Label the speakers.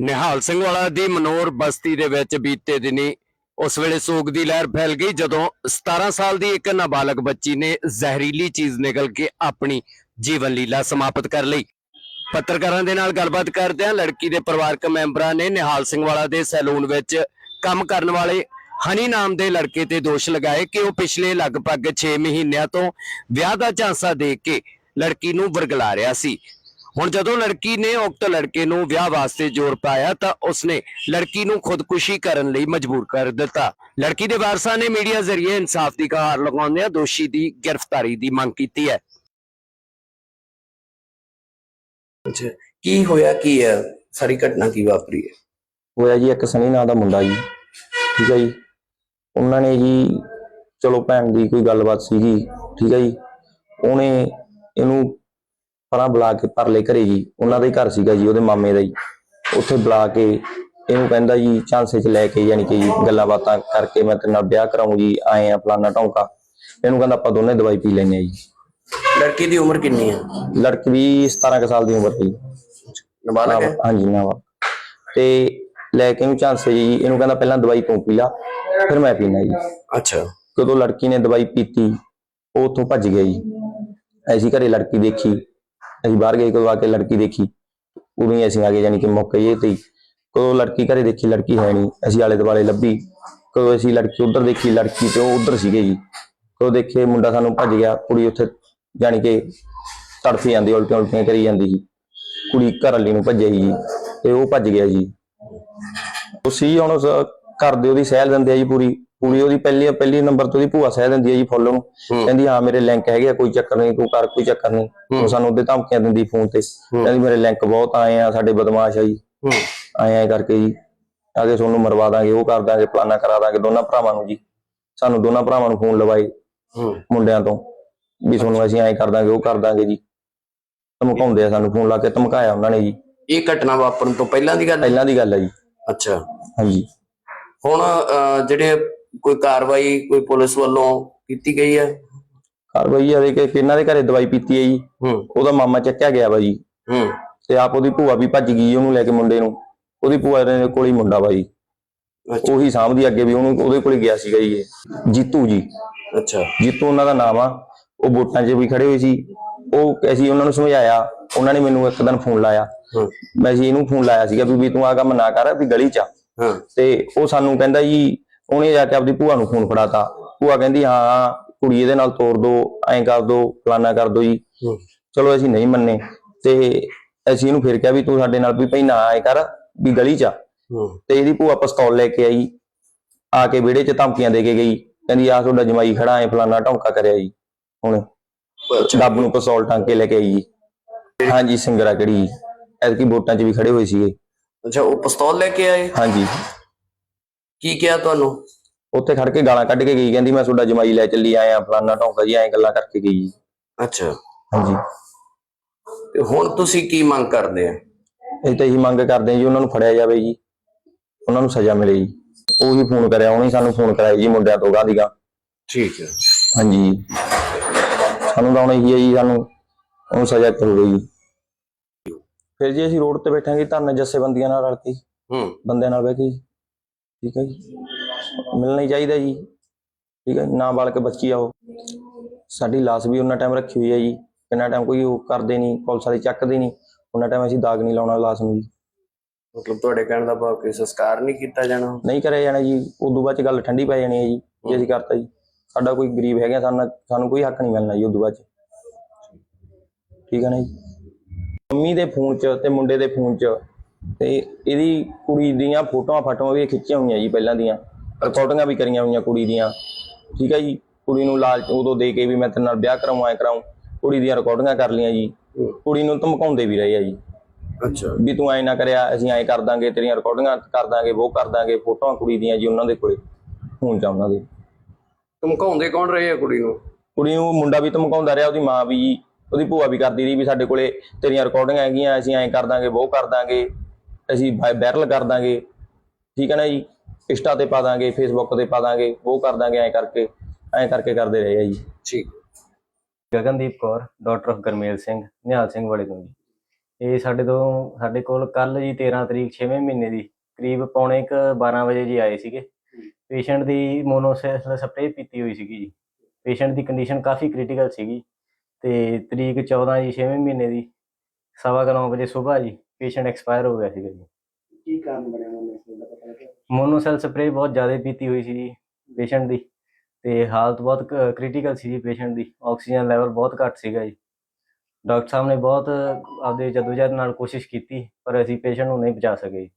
Speaker 1: ਨਿਹਾਲ ਸਿੰਘ ਵਾਲਾ ਦੀ ਮਨੋਰ ਬਸਤੀ ਦੇ ਵਿੱਚ ਬੀਤੇ ਦਿਨੀ ਉਸ ਵੇਲੇ ਸੋਗ ਦੀ ਲਹਿਰ ਫੈਲ ਗਈ ਜਦੋਂ 17 ਸਾਲ ਦੀ ਇੱਕ ਨਾਬਾਲਗ ਬੱਚੀ ਨੇ ਜ਼ਹਿਰੀਲੀ ਚੀਜ਼ ਨਿਕਲ ਕੇ ਆਪਣੀ ਜੀਵਨ ਲੀਲਾ ਸਮਾਪਤ ਕਰ ਲਈ। ਪੱਤਰਕਾਰਾਂ ਦੇ ਨਾਲ ਗੱਲਬਾਤ ਕਰਦਿਆਂ ਲੜਕੀ ਦੇ ਪਰਿਵਾਰਕ ਮੈਂਬਰਾਂ ਨੇ ਨਿਹਾਲ ਸਿੰਘ ਵਾਲਾ ਦੇ ਸੈਲੂਨ ਵਿੱਚ ਕੰਮ ਕਰਨ ਵਾਲੇ ਹਨੀ ਨਾਮ ਦੇ ਲੜਕੇ ਤੇ ਦੋਸ਼ ਲਗਾਏ ਕਿ ਉਹ ਪਿਛਲੇ ਲਗਭਗ 6 ਮਹੀਨਿਆਂ ਤੋਂ ਵਿਆਹ ਦਾ ਝਾਂਸਾ ਦੇ ਕੇ ਲੜਕੀ ਨੂੰ ਵਰਗਲਾ ਰਿਹਾ ਸੀ। ਹੁਣ ਜਦੋਂ ਲੜਕੀ ਨੇ ਉਕਤ ਲੜਕੇ ਨੂੰ ਵਿਆਹ ਵਾਸਤੇ ਜ਼ੋਰ ਪਾਇਆ ਤਾਂ ਉਸਨੇ ਲੜਕੀ ਨੂੰ ਖੁਦਕੁਸ਼ੀ ਕਰਨ ਲਈ ਮਜਬੂਰ ਕਰ ਦਿੱਤਾ। ਲੜਕੀ ਦੇ ਵਾਰਸਾਂ ਨੇ ਮੀਡੀਆ ਜ਼ਰੀਏ ਇਨਸਾਫ ਦੀ ਗੁਹਾਰ ਲਗਾਉਂਦਿਆਂ ਦੋਸ਼ੀ ਦੀ ਗ੍ਰਿਫਤਾਰੀ ਦੀ ਮੰਗ ਕੀਤੀ ਹੈ।
Speaker 2: ਅੱਛਾ ਕੀ ਹੋਇਆ ਕੀ ਹੈ? ਸਾਰੀ ਘਟਨਾ ਕੀ ਵਾਪਰੀ ਹੈ?
Speaker 3: ਹੋਇਆ ਜੀ ਇੱਕ ਸਨੀ ਨਾਂ ਦਾ ਮੁੰਡਾ ਜੀ ਠੀਕ ਹੈ ਜੀ। ਉਹਨਾਂ ਨੇ ਜੀ ਚਲੋ ਭੈਣ ਦੀ ਕੋਈ ਗੱਲਬਾਤ ਸੀਗੀ ਠੀਕ ਹੈ ਜੀ। ਉਹਨੇ ਇਹਨੂੰ ਪਰਾਂ ਬੁਲਾ ਕੇ ਪਰਲੇ ਘਰੇ ਜੀ ਉਹਨਾਂ ਦਾ ਹੀ ਘਰ ਸੀਗਾ ਜੀ ਉਹਦੇ ਮਾਮੇ ਦਾ ਜੀ ਉੱਥੇ ਬੁਲਾ ਕੇ ਇਹਨੂੰ ਕਹਿੰਦਾ ਜੀ ਚਾਂਸੇ 'ਚ ਲੈ ਕੇ ਯਾਨੀ ਕਿ ਜੀ ਗੱਲਾਂ ਬਾਤਾਂ ਕਰਕੇ ਮੈਂ ਤੇਰੇ ਨਾਲ ਵਿਆਹ ਕਰਾਉਂ ਜੀ ਆਏ ਆ ਫਲਾਨਾ ਢੌਂਕਾ। ਇਹਨੂੰ ਕਹਿੰਦਾ ਆਪਾਂ ਦੋਨੇ ਦਵਾਈ ਪੀ ਲੈਨੇ ਆ ਜੀ।
Speaker 2: ਲੜਕੀ ਦੀ ਉਮਰ ਕਿੰਨੀ ਹੈ?
Speaker 3: ਲੜਕੀ ਦੀ 17 ਕੁ ਸਾਲ ਦੀ ਉਮਰ ਜੀ
Speaker 2: ਨਾਬਾਲਗ ਹੈ?
Speaker 3: ਹਾਂਜੀ ਨਾਵਾ ਤੇ ਲੈ ਕੇ ਇਹਨੂੰ ਝਾਂਸੇ ਜੀ ਇਹਨੂੰ ਕਹਿੰਦਾ ਪਹਿਲਾਂ ਦਵਾਈ ਤੂੰ ਪੀ ਲਾ ਫਿਰ ਮੈਂ ਪੀਣਾ ਜੀ।
Speaker 2: ਅੱਛਾ।
Speaker 3: ਜਦੋਂ ਲੜਕੀ ਨੇ ਦਵਾਈ ਪੀਤੀ ਉਹ ਉੱਥੋਂ ਭੱਜ ਗਿਆ ਜੀ। ਐਸੀ ਘਰੇ ਲੜਕੀ ਦੇਖੀ। ਅਸੀਂ ਬਾਹਰ ਗਏ, ਕਦੋਂ ਆ ਕੇ ਲੜਕੀ ਦੇਖੀ? ਉਦੋਂ ਹੀ ਅਸੀਂ ਆ ਗਏ ਯਾਨੀ ਕਿ ਮੌਕੇ ਇਹ ਤੇ ਹੀ। ਕਦੋਂ ਲੜਕੀ ਘਰੇ ਦੇਖੀ, ਲੜਕੀ ਹੈ ਨਹੀਂ। ਅਸੀਂ ਆਲੇ ਦੁਆਲੇ ਲੱਭੀ। ਕਦੋਂ ਅਸੀਂ ਲੜਕੀ ਉਧਰ ਦੇਖੀ, ਲੜਕੀ ਤੇ ਉਹ ਉਧਰ ਸੀਗੇ ਜੀ। ਕਦੋਂ ਦੇਖੇ, ਮੁੰਡਾ ਸਾਨੂੰ ਭੱਜ ਗਿਆ। ਕੁੜੀ ਉੱਥੇ ਯਾਨੀ ਕਿ ਤੜਫੀ ਜਾਂਦੀ ਉਲਟੀਆਂ ਉਲਟੀਆਂ ਕਰੀ ਜਾਂਦੀ ਸੀ। ਕੁੜੀ ਘਰ ਵਾਲੀ ਨੂੰ ਭੱਜਿਆ ਜੀ, ਤੇ ਉਹ ਭੱਜ ਗਿਆ ਜੀ। ਤੁਸੀਂ ਹੁਣ ਉਸ ਘਰ ਦੇ ਉਹਦੀ ਸਹਿਲ ਦਿੰਦੇ ਆ ਜੀ ਪੂਰੀ। ਪੂਰੀ ਉਹਦੀ ਪਹਿਲੀ ਪਹਿਲੀ ਨੰਬਰ ਤੋਂ ਉਹਦੀ ਭੂਆ ਸਹਿ ਦਿੰਦੀ ਹੈ ਜੀ ਫੁੱਲ ਨੂੰ। ਕਹਿੰਦੀ ਹਾਂ ਮੇਰੇ ਲਿੰਕ ਹੈਗੇ ਆ ਕੋਈ ਚੱਕਰ ਨਹੀਂ ਤੂੰ ਕਰ ਕੋਈ ਚੱਕਰ ਨਹੀਂ। ਉਹ ਸਾਨੂੰ ਉਹਦੇ ਧਮਕੀਆਂ ਦਿੰਦੀ ਫੋਨ ਤੇ। ਕਹਿੰਦੀ ਮੇਰੇ ਲਿੰਕ ਬਹੁਤ ਆਏ ਆ ਸਾਡੇ ਬਦਮਾਸ਼ ਆ ਜੀ। ਆਏ ਆਏ ਕਰਕੇ ਜੀ। ਆਗੇ ਤੁਹਾਨੂੰ ਮਰਵਾ ਦਾਂਗੇ ਉਹ ਕਰ ਦਾਂਗੇ ਪਲਾਨਾ ਕਰਾ ਦਾਂਗੇ ਦੋਨਾਂ ਭਰਾਵਾਂ ਨੂੰ ਜੀ। ਸਾਨੂੰ ਦੋਨਾਂ ਭਰਾਵਾਂ ਨੂੰ ਫੋਨ ਲਵਾਏ ਮੁੰਡਿਆਂ ਤੋਂ। ਵੀ ਤੁਹਾਨੂੰ ਅਸੀਂ ਐਂ ਕਰ ਦਾਂਗੇ ਉਹ ਕਰ ਦਾਂਗੇ ਜੀ। ਧਮਕਾਉਂਦੇ ਆ ਸਾਨੂੰ ਫੋਨ ਲਾ ਕੇ ਧਮਕਾਇਆ ਉਹਨਾਂ ਨੇ ਜੀ।
Speaker 2: ਇਹ ਘਟਨਾ ਵਾਪਰਨ ਤੋਂ ਪਹਿਲਾਂ ਦੀ ਗੱਲ
Speaker 3: ਪਹਿਲਾਂ ਦੀ ਗੱਲ ਹੈ ਜੀ।
Speaker 2: ਅੱਛਾ।
Speaker 3: ਹਾਂਜੀ।
Speaker 2: ਹੁਣ ਜਿਹੜੇ ਕੋਈ ਕਾਰਵਾਈ ਕੋਈ ਪੁਲਿਸ ਵੱਲੋਂ ਕੀਤੀ ਗਈ ਹੈ?
Speaker 3: ਕਾਰਵਾਈ ਆ ਦੇ ਕਿ ਕਿਹਨਾਂ ਦੇ ਘਰੇ ਦਵਾਈ ਪੀਤੀ ਹੈ ਜੀ।
Speaker 2: ਹੂੰ।
Speaker 3: ਉਹਦਾ ਮਾਮਾ ਚੱਕਿਆ ਗਿਆ ਵਾ ਜੀ।
Speaker 2: ਹੂੰ।
Speaker 3: ਤੇ ਆਪ ਉਹਦੀ ਭੂਆ ਵੀ ਭੱਜ ਗਈ ਉਹਨੂੰ ਲੈ ਕੇ ਮੁੰਡੇ ਨੂੰ। ਉਹਦੀ ਭੂਆ ਦੇ ਕੋਲ ਹੀ ਮੁੰਡਾ ਵਾ ਜੀ।
Speaker 2: ਅੱਛਾ।
Speaker 3: ਉਹੀ ਸਾਂਭਦੀ ਅੱਗੇ ਵੀ ਉਹਨੂੰ ਉਹਦੇ ਕੋਲ ਗਿਆ ਸੀਗਾ ਜੀ ਇਹ। ਜੀਤੂ ਜੀ।
Speaker 2: ਅੱਛਾ।
Speaker 3: ਜੀਤੂ ਉਹਨਾਂ ਦਾ ਨਾਮ ਆ। ਉਹ ਵੋਟਾਂ 'ਚ ਵੀ ਖੜੇ ਹੋਏ ਸੀ। ਉਹ ਅਸੀਂ ਉਹਨਾਂ ਨੂੰ ਸਮਝਾਇਆ। ਉਹਨਾਂ ਨੇ ਮੈਨੂੰ ਇੱਕ ਦਿਨ ਫੋਨ ਲਾਇਆ। ਮੈਂ ਜੀ ਇਹਨੂੰ ਫੋਨ ਲਾਇਆ ਸੀਗਾ ਵੀ ਤੂੰ ਆ ਕੰਮ ਨਾ ਕਰ ਵੀ ਗਲੀ 'ਚ
Speaker 2: ਹਾਂ।
Speaker 3: ਤੇ ਉਹ ਸਾਨੂੰ ਕਹਿੰਦਾ ਜੀ ਉਹਨੇ ਜਾ ਕੇ ਆਪਦੀ ਭੂਆ ਨੂੰ ਫੋਨ ਫੜਾਤਾ। ਭੂਆ ਕਹਿੰਦੀ ਹਾਂ ਕੁੜੀ ਇਹਦੇ ਨਾਲ ਤੋਰ ਦੋ ਐਂ ਕਰ ਦੋ ਫਲਾਨਾ ਕਰ ਦੋ ਜੀ। ਚਲੋ ਅਸੀਂ ਨਹੀਂ ਮੰਨੇ। ਤੇ ਅਸੀਂ ਇਹਨੂੰ ਫਿਰ ਕਿਹਾ ਵੀ ਤੂੰ ਸਾਡੇ ਨਾਲ ਵੀ ਭਈ ਨਾ ਆਏ ਕਰ ਵੀ ਗਲੀ 'ਚ ਤੇ ਇਹਦੀ ਭੂਆ ਪਿਸਤੌਲ ਲੈ ਕੇ ਆਈ। ਆ ਕੇ ਵਿਹੜੇ 'ਚ ਧਮਕੀਆਂ ਦੇ ਕੇ ਗਈ। ਕਹਿੰਦੀ ਆ ਤੁਹਾਡਾ ਜਮਾਈ ਖੜਾ ਐ ਫਲਾਨਾ ਢੌਂਕਾ ਕਰਿਆ ਜੀ। ਹੁਣ ਰੱਬ ਨੂੰ ਪਿਸਤੌਲ ਟੰਗ ਕੇ ਲੈ ਕੇ ਆਈ ਜੀ। ਹਾਂਜੀ ਸਿੰਗਰਾ ਕਿਹੜੀ ਐਤਕੀ ਵੋਟਾਂ 'ਚ ਵੀ ਖੜੇ ਹੋਏ ਸੀਗੇ।
Speaker 2: ਅੱਛਾ ਉਹ ਪਿਸਤੌਲ ਲੈ ਕੇ ਆਏ?
Speaker 3: ਹਾਂਜੀ।
Speaker 2: ਕੀ ਕਿਹਾ ਤੁਹਾਨੂੰ?
Speaker 3: ਉੱਥੇ ਖੜ ਕੇ ਗਾਲਾਂ ਕੱਢ ਕੇ ਗਈ ਕਹਿੰਦੀ ਮੈਂ ਤੁਹਾਡਾ ਜਮਾਈ ਲੈ ਚੱਲੀ ਆਇਆ ਫਲਾਨਾ ਢੌਂਕਾ ਜੀ ਐਂ ਗੱਲਾਂ ਕਰਕੇ ਗਈ ਜੀ।
Speaker 2: ਅੱਛਾ।
Speaker 3: ਹਾਂਜੀ।
Speaker 2: ਤੇ ਹੁਣ ਤੁਸੀਂ ਕੀ ਮੰਗ ਕਰਦੇ ਆ?
Speaker 3: ਅਸੀਂ ਤਾਂ ਇਹੀ ਮੰਗ ਕਰਦੇ ਹਾਂ ਜੀ ਉਹਨਾਂ ਨੂੰ ਫੜਿਆ ਜਾਵੇ ਜੀ। ਉਹਨਾਂ ਨੂੰ ਸਜ਼ਾ ਮਿਲੇ ਜੀ। ਉਹੀ ਫੋਨ ਕਰਿਆ ਉਹਨੇ ਸਾਨੂੰ ਫੋਨ ਕਰਾਇਆ ਜੀ ਮੁੰਡਿਆਂ ਤੋਂ ਗਾਂ ਦੀ ਗਾਂ
Speaker 2: ਠੀਕ ਹੈ।
Speaker 3: ਹਾਂਜੀ ਸਾਨੂੰ ਤਾਂ ਹੁਣ ਇਹੀ ਹੈ ਜੀ ਸਾਨੂੰ ਉਹਨੂੰ ਸਜ਼ਾ ਕਰੂਗੇ ਜੀ। ਫਿਰ ਜੀ ਅਸੀਂ ਰੋਡ ਤੇ ਬੈਠਾਂਗੇ ਧਰਨੇ ਜੱਸੇਬੰਦੀਆਂ ਨਾਲ ਰਲ ਕੇ।
Speaker 2: ਹੂੰ।
Speaker 3: ਬੰਦਿਆਂ ਨਾਲ ਬਹਿ ਕੇ ਜੀ। ਠੀਕ ਹੈ ਜੀ। ਮਿਲਣਾ ਹੀ ਚਾਹੀਦਾ ਜੀ। ਠੀਕ ਹੈ ਨਾ ਬਾਲ ਕੇ ਬੱਚੀ ਆ ਉਹ। ਸਾਡੀ ਲਾਸ਼ ਵੀ ਉਹਨਾਂ ਟਾਈਮ ਰੱਖੀ ਹੋਈ ਹੈ ਜੀ। ਕਿੰਨਾ ਟਾਈਮ ਕੋਈ ਉਹ ਕਰਦੇ ਨਹੀਂ ਪੁਲਿਸ ਵਾਲੇ ਚੱਕਦੇ ਨਹੀਂ। ਉਹਨਾਂ ਟਾਈਮ ਅਸੀਂ ਦਾਗ ਨਹੀਂ ਲਾਉਣਾ ਲਾਸ਼ ਨੂੰ ਜੀ।
Speaker 2: ਮਤਲਬ ਤੁਹਾਡੇ ਕਹਿਣ ਦਾ ਭਾਵ ਕਿ ਸੰਸਕਾਰ ਨਹੀਂ ਕੀਤਾ ਜਾਣਾ?
Speaker 3: ਨਹੀਂ ਕਰਿਆ ਜਾਣਾ ਜੀ। ਉਦੋਂ ਬਾਅਦ ਚ ਗੱਲ ਠੰਡੀ ਪੈ ਜਾਣੀ ਹੈ ਜੀ ਜੇ ਅਸੀਂ ਕਰਤਾ ਜੀ। ਸਾਡਾ ਕੋਈ ਗਰੀਬ ਹੈਗਾ ਸਾਨੂੰ ਸਾਨੂੰ ਕੋਈ ਹੱਕ ਨਹੀਂ ਮਿਲਣਾ ਜੀ ਉਦੋਂ ਬਾਅਦ ਚ। ਠੀਕ ਹੈ ਨਾ ਜੀ। ਮੰਮੀ ਦੇ ਫੋਨ 'ਚ ਤੇ ਮੁੰਡੇ ਦੇ ਫੋਨ 'ਚ ਤੇ ਇਹਦੀ ਕੁੜੀ ਦੀਆਂ ਫੋਟੋਆਂ ਫਾਟੋਆਂ ਵੀ ਖਿੱਚੀਆਂ ਹੋਈਆਂ ਜੀ ਪਹਿਲਾਂ ਦੀਆਂ। ਰਿਕਾਰਡਿੰਗਾਂ ਵੀ ਕਰੀਆਂ ਹੋਈਆਂ ਕੁੜੀ ਦੀਆਂ। ਠੀਕ ਹੈ ਜੀ? ਕੁੜੀ ਨੂੰ ਲਾਲਚ ਉਦੋਂ ਦੇ ਕੇ ਵੀ ਮੈਂ ਤੇਰੇ ਨਾਲ ਵਿਆਹ ਕਰਾਉਂ ਐ ਕਰਾਉਂ। ਕੁੜੀ ਦੀਆਂ ਰਿਕਾਰਡਿੰਗਾਂ ਕਰ ਲਈਆਂ ਜੀ। ਕੁੜੀ ਨੂੰ ਧਮਕਾਉਂਦੇ ਵੀ ਰਹੇ ਆ ਜੀ।
Speaker 2: ਅੱਛਾ।
Speaker 3: ਵੀ ਤੂੰ ਐ ਨਾ ਕਰਿਆ ਅਸੀਂ ਐ ਕਰ ਦਾਂਗੇ ਤੇਰੀਆਂ ਰਿਕਾਰਡਿੰਗਾਂ ਕਰ ਦਾਂਗੇ ਉਹ ਕਰ ਦਾਂਗੇ ਫੋਟੋਆਂ ਕੁੜੀ ਦੀਆਂ ਜੀ ਉਹਨਾਂ ਦੇ ਕੋਲੇ। ਚ ਆ ਉਹਨਾਂ ਦੇ।
Speaker 2: ਧਮਕਾਉਂਦੇ ਕੌਣ ਰਹੇ ਆ ਕੁੜੀ ਨੂੰ?
Speaker 3: ਕੁੜੀ ਨੂੰ ਮੁੰਡਾ ਵੀ ਧਮਕਾਉਂਦਾ ਰਿਹਾ ਉਹਦੀ ਮਾਂ ਵੀ ਜੀ ਉਹਦੀ ਭੂਆ ਵੀ ਕਰਦੀ ਰਹੀ ਵੀ ਸਾਡੇ ਕੋਲੇ ਤੇਰੀਆਂ ਰਿਕਾਰਡਿੰਗਾਂ ਹੈਗੀਆਂ ਅਸੀਂ ਐਂ ਕਰ ਦਾਂਗੇ ਉਹ ਕਰ ਦਾਂਗੇ। ਅਸੀਂ ਵਾਇਰਲ ਕਰ ਦਾਂਗੇ। ਠੀਕ ਹੈ ਨਾ ਜੀ? ਇੰਸਟਾ ਤੇ ਪਾ ਦਾਂਗੇ ਫੇਸਬੁੱਕ ਤੇ ਪਾ ਦਾਂਗੇ ਉਹ ਕਰ ਦਾਂਗੇ ਐਂ ਕਰਕੇ ਐਂ ਕਰਕੇ ਕਰਦੇ ਰਹੇ ਆ ਜੀ।
Speaker 2: ਠੀਕ
Speaker 4: ਗਗਨਦੀਪ ਕੌਰ ਡਾਕਟਰ ਆਫ ਗਰਮੇਲ ਸਿੰਘ ਨਿਹਾਲ ਸਿੰਘ ਵਾਲੇ ਤੋਂ ਜੀ। ਇਹ ਸਾਡੇ ਤੋਂ ਸਾਡੇ ਕੋਲ ਕੱਲ ਜੀ 13 ਤਰੀਕ 6ਵੇਂ ਮਹੀਨੇ ਦੀ ਕਰੀਬ ਪੌਣੇ ਕੁ 12 ਵਜੇ ਜੀ ਆਏ ਸੀਗੇ। ਪੇਸ਼ੈਂਟ ਦੀ ਮੋਨੋਸੈਲ ਸਪਰੇਅ ਪੀਤੀ ਹੋਈ ਸੀਗੀ ਜੀ। ਪੇਸ਼ੈਂਟ ਦੀ ਕੰਡੀਸ਼ਨ ਕਾਫੀ ਕ੍ਰਿਟੀਕਲ ਸੀਗੀ। ਤੇ ਤਰੀਕ 14 ਜੀ 6ਵੇਂ ਮਹੀਨੇ ਦੀ ਸਵਾ ਕੁ ਨੌ ਵਜੇ ਸਵੇਰ ਜੀ ਪੇਸ਼ੈਂਟ ਐਕਸਪਾਇਰ ਹੋ ਗਿਆ ਸੀਗਾ ਜੀ।
Speaker 5: ਕੀ ਕਾਰਨ ਬਣਿਆ ਮੋਨੋਸੈਲ ਦਾ ਪਤਾ ਲੱਗਿਆ?
Speaker 4: ਮੋਨੋਸੈਲ ਸਪਰੇਅ ਬਹੁਤ ਜ਼ਿਆਦਾ ਪੀਤੀ ਹੋਈ ਸੀ ਜੀ ਪੇਸ਼ੈਂਟ ਦੀ ਤੇ ਹਾਲਤ ਬਹੁਤ ਕ੍ਰਿਟੀਕਲ ਸੀ ਜੀ ਪੇਸ਼ੈਂਟ ਦੀ। ਆਕਸੀਜਨ ਲੈਵਲ ਬਹੁਤ ਘੱਟ ਸੀਗਾ ਜੀ। ਡਾਕਟਰ ਸਾਹਿਬ ਨੇ ਬਹੁਤ ਆਪਦੇ ਜਦੋਜਹਿਦ ਨਾਲ ਕੋਸ਼ਿਸ਼ ਕੀਤੀ ਪਰ ਅਸੀਂ ਪੇਸ਼ੈਂਟ ਨੂੰ ਨਹੀਂ ਬਚਾ ਸਕੇ